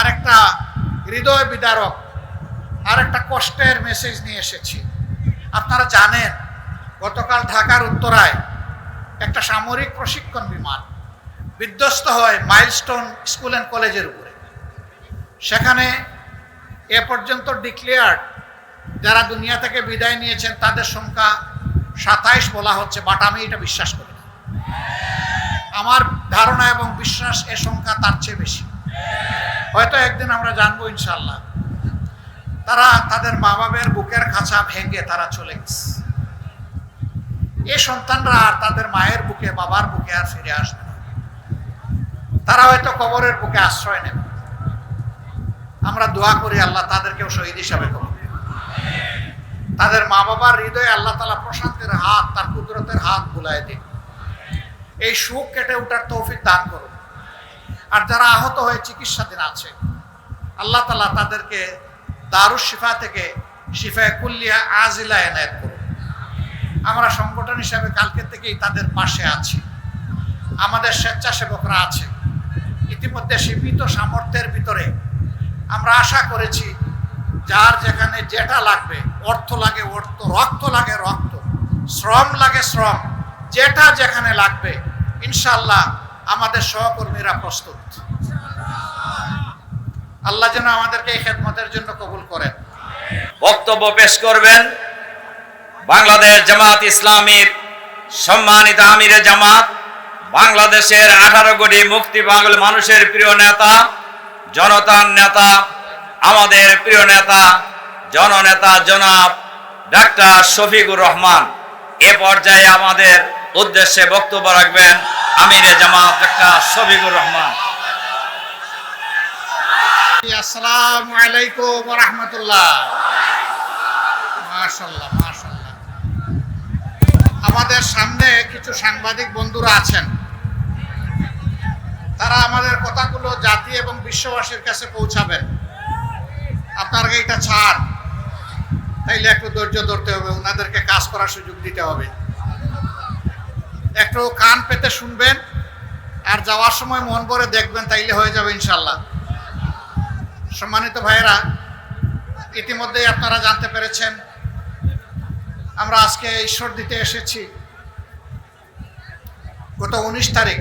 আরেকটা হৃদয় বিদারক, আরেকটা কষ্টের মেসেজ নিয়ে এসেছি। আপনারা জানেন, গতকাল ঢাকার উত্তরায় একটা সামরিক প্রশিক্ষণ বিমান বিধ্বস্ত হয় মাইলস্টোন স্কুল অ্যান্ড কলেজের উপরে। সেখানে এ পর্যন্ত ডিক্লেয়ার্ড যারা দুনিয়া থেকে বিদায় নিয়েছেন, তাদের সংখ্যা সাতাইশ বলা হচ্ছে বাট আমি এটা বিশ্বাস করি আমার ধারণা এবং বিশ্বাস এ সংখ্যা তার চেয়ে বেশি। হয়তো একদিন আমরা জানব ইনশাল্লাহ তারা তাদের মা বাবার বুকের খাঁচা ভেঙে তারা চলে গেছে। এ সন্তানরা আর তাদের মায়ের বুকে, বাবার বুকে আর ফিরে আসবে না। তারা হয়তো কবরের বুকে আশ্রয় নেবে। আমরা দোয়া করি আল্লাহ তাদেরকেও শহীদ হিসাবে কবর তাদের মা বাবার হৃদয়ে আল্লাহ তালা প্রশান্তের হাত, তার কুদরতের হাত বুলায় দিন। এই সুখ কেটে ওঠার তৌফিক দান করুন আর যারা আহত হয়ে চিকিৎসাধীন আছে, আল্লাহ তালা তাদেরকে দারুস শিফা থেকে শিফায় কুল্লিয়া আজিলা এনায়ত করুন। আমরা সংগঠন হিসাবে কালকে থেকেই তাদের পাশে আছি। আমাদের স্বেচ্ছাসেবকরা আছে। ইতিমধ্যে সীমিত সামর্থ্যের ভিতরে আমরা আশা করেছি, যার যেখানে যেটা লাগবে, অর্থ লাগে অর্থ, রক্ত লাগে রক্ত, শ্রম লাগে শ্রম, যেটা যেখানে লাগবে ইনশাল্লাহ আমাদের সহকর্মীরা প্রস্তুত। আল্লাহ যেন আমাদেরকে এই খেদমতের জন্য কবুল করেন। বক্তব্য পেশ করবেন বাংলাদেশ জামাত ইসলামীর সম্মানিত আমিরে জামাত, বাংলাদেশের আঠারো কোটি মুক্তি বাংলা মানুষের প্রিয় নেতা, জনতার নেতা, আমাদের প্রিয় নেতা, জননেতা জনাব ডাক্তার শফিকুর রহমান। এ পর্যায়ে আমাদের উদ্দেশ্যে বক্তব্য রাখবেন আমিরে জামাত শফিকুর রহমান। আসসালামু আলাইকুম আমাদের সামনে কিছু সাংবাদিক বন্ধুরা আছেন। তারা আমাদের কথাগুলো জাতি এবং বিশ্ববাসীর কাছে পৌঁছাবেন। আপনার এটা ছাড়। তাইলে একটু ধৈর্য ধরতে হবে, ওনাদেরকে কাজ করার সুযোগ দিতে হবে। একটু কান পেতে শুনবেন আর যাওয়ার সময় মন ভরে দেখবেন, তাইলে হয়ে যাবে ইনশাল্লাহ সম্মানিত ভাইয়েরা, ইতিমধ্যেই আপনারা জানতে পেরেছেন, আমরা আজকে ঈশ্বর দিতে এসেছি। গত উনিশ তারিখ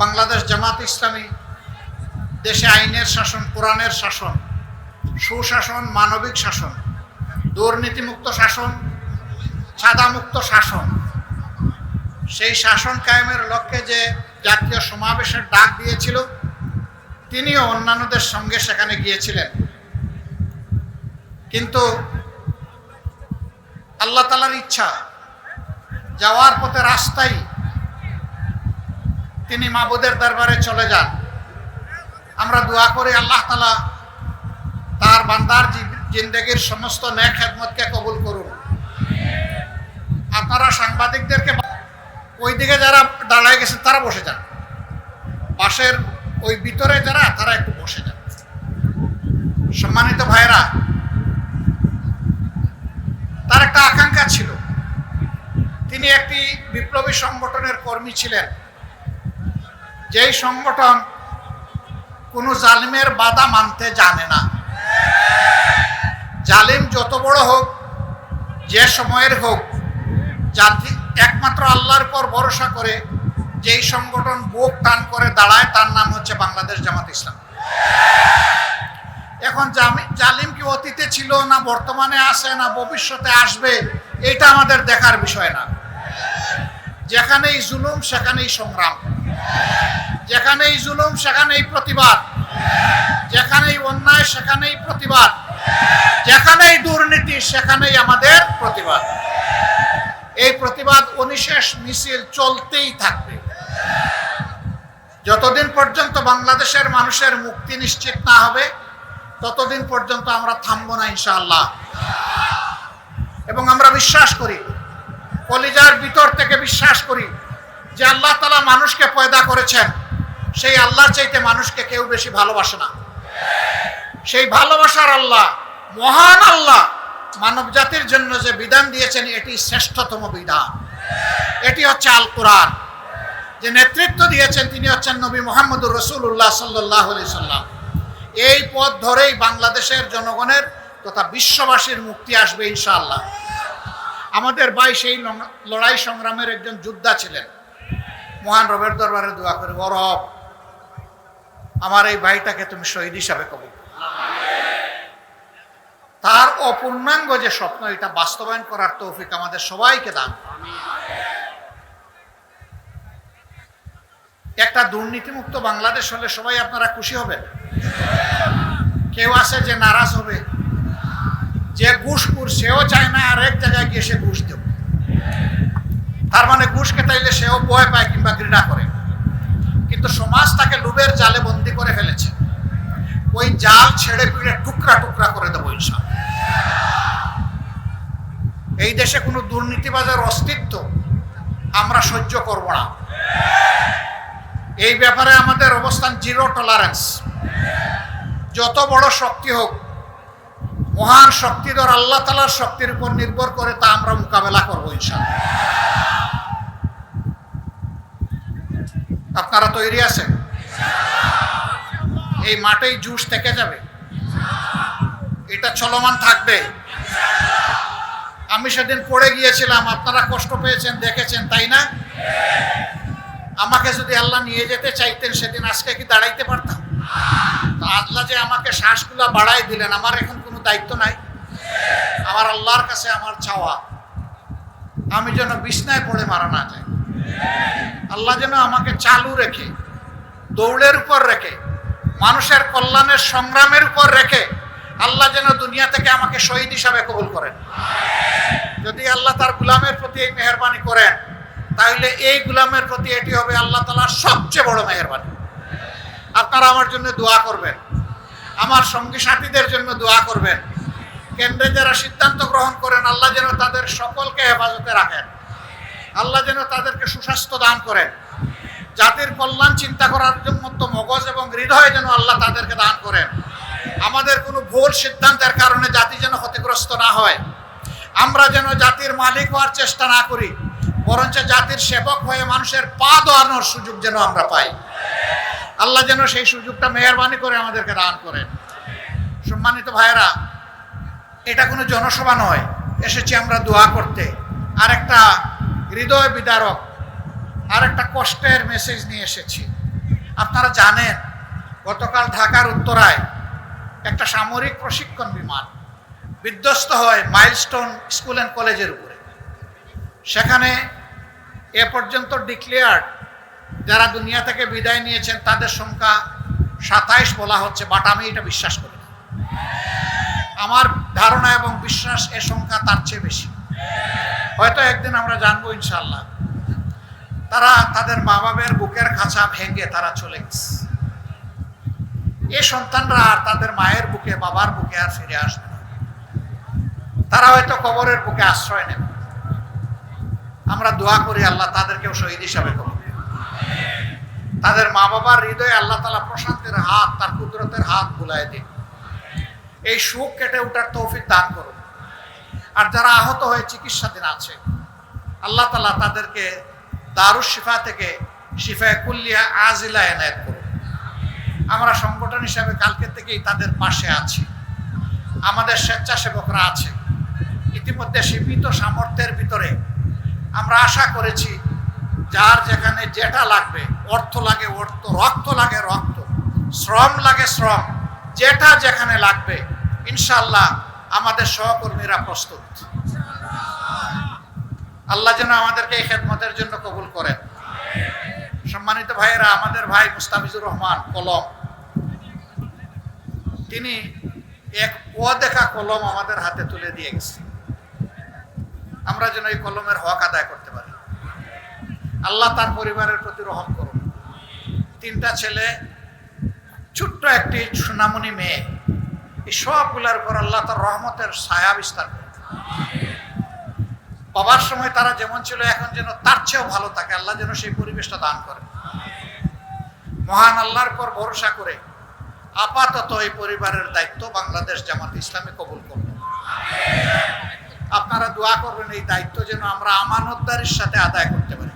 বাংলাদেশ জামাত ইসলামী দেশে আইনের শাসন, কোরআনের শাসন, সুশাসন, মানবিক শাসন, দুর্নীতিমুক্ত শাসন সাদামুক্ত শাসন সেই শাসন কায়েমের লক্ষ্যে যে জাতীয় সমাবেশের ডাক দিয়েছিল, তিনিও অন্যান্যদের সঙ্গে সেখানে গিয়েছিলেন। কিন্তু আল্লাহ তালার ইচ্ছা, যাওয়ার পথে রাস্তায় তিনি মাবুদের দরবারে চলে যান। আমরা দোয়া করি আল্লাহ তালা তার বান্দার জিন্দগির সমস্ত ন্যাক খেদমতকে কবুল করুন। আপনারা সাংবাদিকদেরকে ওই দিকে যারা দাঁড়ায় গেছেন, তারা বসে যান। পাশের ওই ভিতরে যারা, তারা একটু বসে যান। সম্মানিত ভাইরা তার একটা আকাঙ্ক্ষা ছিল। তিনি একটি বিপ্লবী সংগঠনের কর্মী ছিলেন। যেই সংগঠন কোনো জালিমের বাধা মানতে জানে না। জালিম যত বড় হোক, যে সময়ের হোক, জাতি একমাত্র আল্লাহর পর ভরসা করে যেই সংগঠন বুক টান করে দাঁড়ায়, তার নাম হচ্ছে বাংলাদেশ জামাত ইসলাম। এখন জালিম কি অতীতে ছিল না বর্তমানে আসে না ভবিষ্যতে আসবে, এটা আমাদের দেখার বিষয় না। যেখানেই জুলুম, সেখানেই সংগ্রাম। যেখানেই জুলুম, সেখানেই প্রতিবাদ। যেখানেই অন্যায়, সেখানেই প্রতিবাদ। যেখানেই দুর্নীতি, সেখানেই আমাদের প্রতিবাদ। এই প্রতিবাদ অনিশেষ মিছিল চলতেই থাকবে। যতদিন পর্যন্ত বাংলাদেশের মানুষের মুক্তি নিশ্চিত না হবে, ততদিন পর্যন্ত আমরা থামবো না ইনশাআল্লাহ। এবং আমরা বিশ্বাস করি, কলিজার ভিতর থেকে বিশ্বাস করি যে আল্লাহ তালা মানুষকে পয়দা করেছেন, সেই আল্লাহর চাইতে মানুষকে কেউ বেশি ভালোবাসে না। সেই ভালোবাসার আল্লাহ, মহান আল্লাহ মানব জাতির জন্য যে বিধান দিয়েছেন, এটি শ্রেষ্ঠতম বিধান। এটি হচ্ছে আল কোরআন। যে নেতৃত্ব দিয়েছেন, তিনি হচ্ছেন নবী মোহাম্মদুর রসুল্লাহ সাল্লাহ আলি এই পথ ধরেই বাংলাদেশের জনগণের তথা বিশ্ববাসীর মুক্তি আসবে, ইনশাআল্লাহ। আমাদের ভাই সেই লড়াই সংগ্রামের একজন যোদ্ধা ছিলেন। মহান রবের দরবারে দোয়া করে রব, আমার এই ভাইটাকে তুমি শহীদ হিসাবে কবুল। তার অপূর্ণাঙ্গ যে স্বপ্ন, এটা বাস্তবায়ন করার তৌফিক আমাদের সবাইকে দান। একটা দুর্নীতিমুক্ত বাংলাদেশ হলে সবাই আপনারা খুশি হবেন। কেউ আছে যে নারাজ হবে, যে ঘুষখুর সেও চায় না আর এক জায়গায় গিয়ে সে ঘুষ দেব। তার মানে ঘুষ খেতাইলে সেও ভয় পায় কিংবা ঘৃণা করে। কিন্তু সমাজ তাকে লুবের জালে বন্দি করে ফেলেছে। ওই জাল ছেড়ে পিড়ে টুকরা টুকরা করে দেবো ইনশাল এই দেশে কোনো দুর্নীতিবাজের অস্তিত্ব আমরা সহ্য করব না। এই ব্যাপারে আমাদের অবস্থান জিরো টলারেন্স যত বড় শক্তি হোক, মহান শক্তিধর আল্লাহ তালার শক্তির উপর নির্ভর করে তা আমরা মোকাবেলা করব ইনশাল্লাহ। আপনারা তৈরি আছেন? এই মাঠেই জুস থেকে যাবে। এটা চলমান থাকবে। আমি সেদিন পড়ে গিয়েছিলাম, আপনারা কষ্ট পেয়েছেন, দেখেছেন, তাই না? আমাকে যদি আল্লাহ নিয়ে যেতে চাইতেন, সেদিন আজকে কি দাঁড়াইতে পারতাম? আল্লাহ যে আমাকে শ্বাসগুলা বাড়াই দিলেন, আমার এখন কোনো দায়িত্ব নাই। আমার আল্লাহর কাছে আমার চাওয়া। আমি যেন বিছনায় পড়ে মারা না যায় আল্লাহ যেন আমাকে চালু রেখে, দৌড়ের উপর রেখে মানুষের কল্যাণের সংগ্রামের উপর রেখে আল্লাহ যেন দুনিয়া থেকে আমাকে শহীদ হিসাবে কবুল করেন। যদি আল্লাহ তার গুলামের প্রতি এই মেহরবানি করেন, তাহলে এই গুলামের প্রতি এটি হবে আল্লাহ তালার সবচেয়ে বড় মেহরবানি। আপনারা আমার জন্য দোয়া করবেন। আমার সঙ্গী সাথীদের জন্য দোয়া করবেন। কেন্দ্রে যারা সিদ্ধান্ত গ্রহণ করেন, আল্লাহ যেন তাদের সকলকে হেফাজতে রাখেন। আল্লাহ যেন তাদেরকে সুস্বাস্থ্য দান করেন। জাতির কল্যাণ চিন্তা করার জন্য তো মগজ এবং হৃদয় যেন আল্লাহ তাদেরকে দান করেন। আমাদের কোনো ভুল সিদ্ধান্তের কারণে জাতি যেন ক্ষতিগ্রস্ত না হয়। আমরা যেন জাতির মালিক হওয়ার চেষ্টা না করি, বরঞ্চ জাতির সেবক হয়ে মানুষের পা দোয়ানোর সুযোগ যেন আমরা পাই। আল্লাহ যেন সেই সুযোগটা মেহরবানি করে আমাদেরকে দান করেন। সম্মানিত ভাইয়েরা, এটা কোনো জনসভা নয়। এসেছি আমরা দোয়া করতে। আর একটা হৃদয় বিদারক আর একটা কষ্টের মেসেজ নিয়ে এসেছি। আপনারা জানেন, গতকাল ঢাকার উত্তরায় একটা সামরিক প্রশিক্ষণ বিমান বিধ্বস্ত হয় মাইলস্টোন স্কুল অ্যান্ড কলেজের উপরে। সেখানে এ পর্যন্ত ডিক্লেয়ার্ড যারা দুনিয়া থেকে বিদায় নিয়েছেন, তাদের সংখ্যা সাতাইশ বলা হচ্ছে বাট আমি এটা বিশ্বাস করি। আমার ধারণা এবং বিশ্বাস এ সংখ্যা তার চেয়ে বেশি। হয়তো একদিন আমরা জানব ইনশাল্লাহ তারা তাদের মা বাবার বুকের খাঁচা ভেঙে তারা চলে গেছে। এই সন্তানরা আর তাদের মায়ের বুকে, বাবার বুকে আর ফিরে আসবে না। তারা হয়তো কবরের বুকে আশ্রয় নেবে। আমরা দোয়া করি আল্লাহ তাদেরকেও শহীদ হিসাবে করবে তাদের মা বাবার হৃদয়ে আল্লাহ তালা প্রশান্তের হাত, তার কুদরতের হাত বুলাই দিন। এই সুখ কেটে ওঠার তৌফিক দান করুন। আর যারা আহত হয়ে চিকিৎসাধীন আছে, আল্লাহ তালা তাদেরকে দারুস শিফা থেকে শিফায় কুল্লিয়া আজিলা এনায়ত করুন। আমরা সংগঠন হিসাবে কালকে থেকেই তাদের পাশে আছি। আমাদের স্বেচ্ছাসেবকরা আছে। ইতিমধ্যে সীমিত সামর্থ্যের ভিতরে আমরা আশা করেছি, যার যেখানে যেটা লাগবে, অর্থ লাগে অর্থ, রক্ত লাগে রক্ত, শ্রম লাগে শ্রম, যেটা যেখানে লাগবে ইনশাল্লাহ আমাদের সহকর্মীরা প্রস্তুত। আল্লাহ যেন আমাদেরকে এই খেদমতের জন্য কবুল করেন। সম্মানিত ভাইয়েরা, আমাদের ভাই মুস্তাফিজুর রহমান, কলম। তিনি এক অদেখা কলম আমাদের হাতে তুলে দিয়ে গেছে। আমরা যেন এই কলমের হক আদায় করতে পারি। আল্লাহ তার পরিবারের প্রতি রহম করুন। তিনটা ছেলে, ছোট্ট একটি সোনামণি মেয়ে। এই সবগুলোর উপর আল্লাহ তার রহমতের ছায়া বিস্তার করুন। বাবার সময় তারা যেমন ছিল, এখন যেন তার চেয়েও ভালো থাকে। আল্লাহ যেন সেই পরিবেশটা দান করে। মহান আল্লাহর পর ভরসা করে আপাতত এই পরিবারের দায়িত্ব বাংলাদেশ জামাত ইসলামী কবুল করবে আপনারা দোয়া করবেন, এই দায়িত্ব যেন আমরা আমানতদারির সাথে আদায় করতে পারি।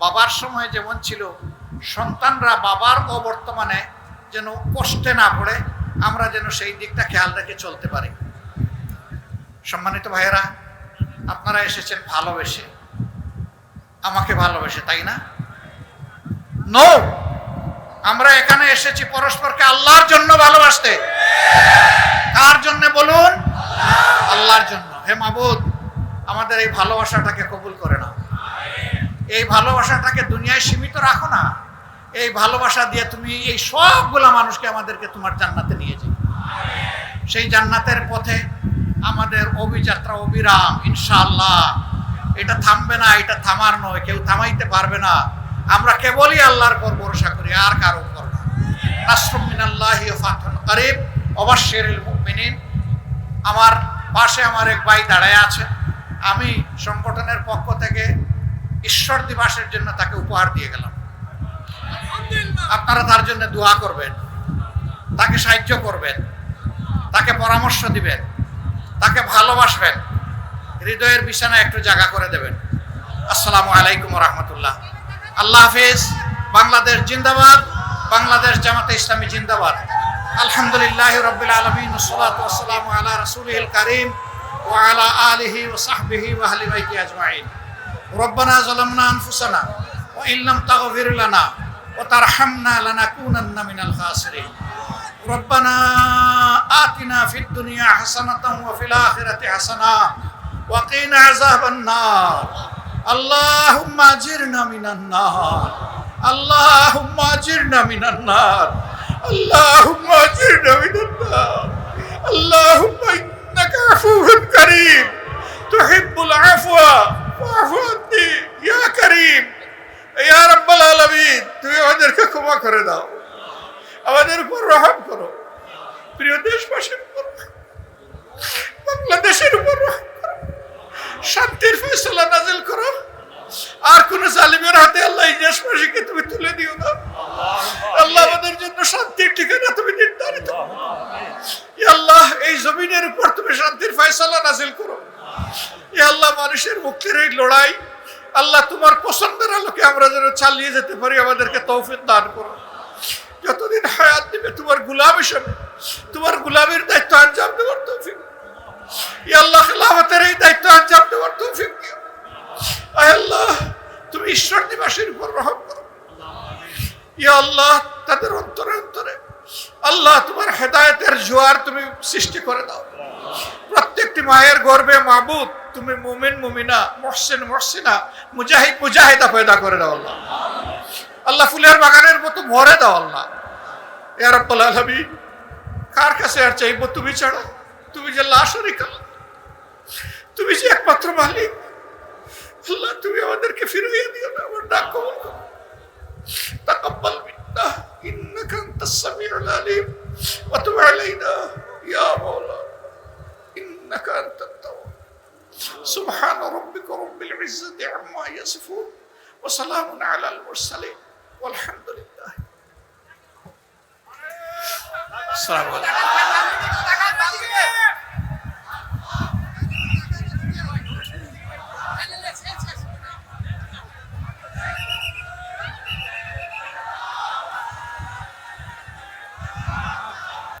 বাবার সময় যেমন ছিল, সন্তানরা বাবার অবর্তমানে যেন কষ্টে না পড়ে, আমরা যেন সেই দিকটা খেয়াল রেখে চলতে পারি। সম্মানিত ভাইয়েরা আপনারা এসেছেন ভালোবেসে। আমাকে ভালোবেসে, তাই না? নো আমরা এখানে এসেছি পরস্পরকে আল্লাহর জন্য ভালোবাসতে। কার জন্য বলুন? আল্লাহর জন্য। হে মাবুদ, আমাদের এই ভালোবাসাটাকে কবুল করে না এই ভালোবাসাটাকে দুনিয়ায় সীমিত রাখো না। এই ভালোবাসা দিয়ে তুমি এই সবগুলা মানুষকে আমাদেরকে তোমার জান্নাতে নিয়ে যাও। সেই জান্নাতের পথে আমাদের অভিযাত্রা অবিরাম ইনশাআল্লাহ। এটা থামবে না এটা থামার নয় কেউ থামাইতে পারবে না। আমরা কেবলই আল্লাহর পর ভরসা করি আর কারও উপর না। নাসরুম মিনাল্লাহি ওয়া ফাতহুন করিব অবশ্যিরুল মুমিনিন। আমার পাশে আমার এক ভাই দাঁড়ায় আছে। আমি সংগঠনের পক্ষ থেকে ঈশ্বর দিবসের জন্য তাকে উপহার দিয়ে গেলাম। আপনারা তার জন্য দোয়া করবেন। তাকে সাহায্য করবেন। তাকে পরামর্শ দিবেন। তাকে ভালোবাসবেন হৃদয়ের বিছানায় একটু জায়গা করে দেবেন আসসালামু আলাইকুম রহমতুল্লাহ আল্লাহ হাফিজ বাংলাদেশ জিন্দাবাদ বাংলাদেশ জামাতে ইসলামী জিন্দাবাদ আলহামদুলিল্লাহ রবিল আলমিন সালাম আলা রসুলহিল করিম وعلى آله وصحبه وأهل بيته أجمعين ربنا ظلمنا أنفسنا وإن لم تغفر لنا وترحمنا لنكونن من الخاسرين ربنا آتنا في الدنيا حسنة وفي الآخرة حسنة وقنا عذاب النار اللهم أجرنا من النار اللهم أجرنا من النار اللهم أجرنا من النار اللهم إنك عفو كريم تحب العفو فاعف عني يا كريم يا رب العالمين তুমি আমাদেরকে ক্ষমা করে দাও আমাদের উপর রহম করো। প্রিয় দেশবাসীর উপর বাংলাদেশের উপর শান্তির ফয়সলা নাজিল করো। আর কোন জালিমের হাতে আল্লাহ দেশবাসীকে তুমি তুলে দিও না। আল্লাহ আমাদের জন্য শান্তির ঠিকানা তুমি নির্ধারিত আল্লাহ, এই জমিনের উপর তুমি শান্তির ফয়সলা নাজিল করো। আল্লাহ, মানুষের মুক্তির এই লড়াই, আল্লাহ তোমার পছন্দের আলোকে আমরা যেন চালিয়ে যেতে পারি, আমাদেরকে তৌফিক দান করো। তোমার গুলাম হিসেবে তোমার গুলামের দায়িত্ব আঞ্জাম দেওয়ার তৌফিক। আল্লাহ খেলাফতের এই দায়িত্ব আঞ্জাম দেওয়ার তৌফিক আল্লাহ, তুমি ঈশ্বর দিবাসের উপর রহম করো। ইয়া আল্লাহ, তাদের অন্তরে অন্তরে আল্লাহ তোমার হেদায়েতের জোয়ার তুমি সৃষ্টি করে দাও। প্রত্যেকটি মায়ের গর্বে মাবুদ, তুমি মুমিন, মুমিনা, মহসিন, মহসিনা, মুজাহিদ, মুজাহিদা পয়দা করে দাও আল্লাহ। আল্লাহ ফুলের বাগানের মতো ভরে দাও আল্লাহ। ইয়া রাব্বাল আলামিন কার কাছে আর চাইবো তুমি ছাড়া তুমি যে লাশ তুমি যে একমাত্র মালিক আল্লাহ তুমি আমাদেরকে ফিরিয়ে দিও না আমার ডাক কবুল করো تقبل منا انك انت السميع العليم وتب علينا يا مولانا انك انت التواب سبحان ربك رب العزه عما يصفون وسلام على المرسلين والحمد لله সালাম